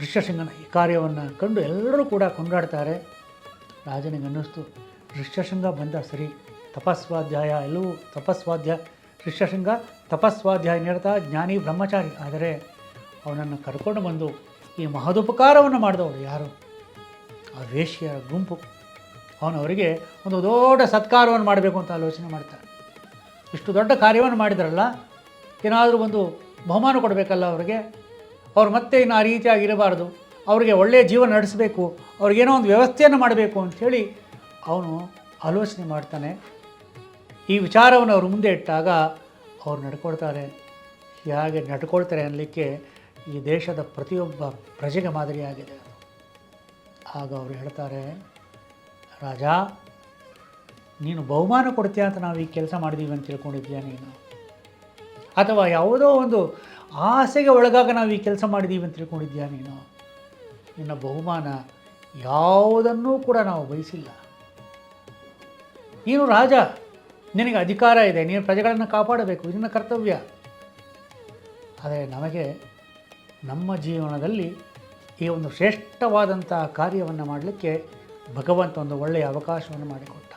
ಋಷ್ಯಶೃಂಗನ ಈ ಕಾರ್ಯವನ್ನು ಕಂಡು ಎಲ್ಲರೂ ಕೂಡ ಕೊಂಡಾಡ್ತಾರೆ. ರಾಜನಿಗೆ ಅನ್ನಿಸ್ತು ಋಷ್ಯಶೃಂಗ ಬಂದ ಸರಿ, ತಪಸ್ವಾಧ್ಯಾಯ, ಎಲ್ಲವೂ ತಪಸ್ವಾಧ್ಯಾಯ ಋಷ್ಯಶೃಂಗ ತಪಸ್ವಾಧ್ಯಾಯ ನಿರತ ಜ್ಞಾನಿ ಬ್ರಹ್ಮಚಾರಿ. ಆದರೆ ಅವನನ್ನು ಕರ್ಕೊಂಡು ಬಂದು ಈ ಮಹದುಪಕಾರವನ್ನು ಮಾಡಿದವರು ಯಾರು? ಆ ವೇಶ್ಯ ಗುಂಪು. ಅವನವರಿಗೆ ಒಂದು ದೊಡ್ಡ ಸತ್ಕಾರವನ್ನು ಮಾಡಬೇಕು ಅಂತ ಆಲೋಚನೆ ಮಾಡ್ತಾರೆ ಇಷ್ಟು ದೊಡ್ಡ ಕಾರ್ಯವನ್ನು ಮಾಡಿದ್ರಲ್ಲ, ಏನಾದರೂ ಒಂದು ಬಹುಮಾನ ಕೊಡಬೇಕಲ್ಲ ಅವರಿಗೆ. ಅವ್ರು ಮತ್ತೆ ಇನ್ನು ಆ ರೀತಿಯಾಗಿ ಇರಬಾರ್ದು ಅವರಿಗೆ ಒಳ್ಳೆಯ ಜೀವನ ನಡೆಸಬೇಕು. ಅವ್ರಿಗೇನೋ ಒಂದು ವ್ಯವಸ್ಥೆಯನ್ನು ಮಾಡಬೇಕು ಅಂಥೇಳಿ ಅವನು ಆಲೋಚನೆ ಮಾಡ್ತಾನೆ. ಈ ವಿಚಾರವನ್ನು ಅವ್ರ ಮುಂದೆ ಇಟ್ಟಾಗ ಅವ್ರು ನಡ್ಕೊಳ್ತಾರೆ. ಹೇಗೆ ನಡ್ಕೊಳ್ತಾರೆ ಅನ್ನಲಿಕ್ಕೆ ಈ ದೇಶದ ಪ್ರತಿಯೊಬ್ಬ ಪ್ರಜೆಗೆ ಮಾದರಿಯಾಗಿದೆ ಆಗ ಅವರು ಹೇಳ್ತಾರೆ, ರಾಜ, ನೀನು ಬಹುಮಾನ ಕೊಡ್ತೀಯ ಅಂತ ನಾವು ಈ ಕೆಲಸ ಮಾಡಿದ್ದೀವಿ ಅಂತ ತಿಳ್ಕೊಂಡಿದ್ಯಾ ನೀನು? ಅಥವಾ ಯಾವುದೋ ಒಂದು ಆಸೆಗೆ ಒಳಗಾಗ ನಾವು ಈ ಕೆಲಸ ಮಾಡಿದ್ದೀವಿ ಅಂತ ತಿಳ್ಕೊಂಡಿದ್ಯಾ ನೀನು? ನಿನ್ನ ಬಹುಮಾನ ಯಾವುದನ್ನೂ ಕೂಡ ನಾವು ಬಯಸಿಲ್ಲ ನೀನು ರಾಜ, ನಿನಗೆ ಅಧಿಕಾರ ಇದೆ, ನೀನು ಪ್ರಜೆಗಳನ್ನು ಕಾಪಾಡಬೇಕು, ನಿನ್ನ ಕರ್ತವ್ಯ. ಆದರೆ ನಮಗೆ ನಮ್ಮ ಜೀವನದಲ್ಲಿ ಈ ಒಂದು ಶ್ರೇಷ್ಠವಾದಂಥ ಕಾರ್ಯವನ್ನು ಮಾಡಲಿಕ್ಕೆ ಭಗವಂತ ಒಂದು ಒಳ್ಳೆಯ ಅವಕಾಶವನ್ನು ಮಾಡಿಕೊಟ್ಟ.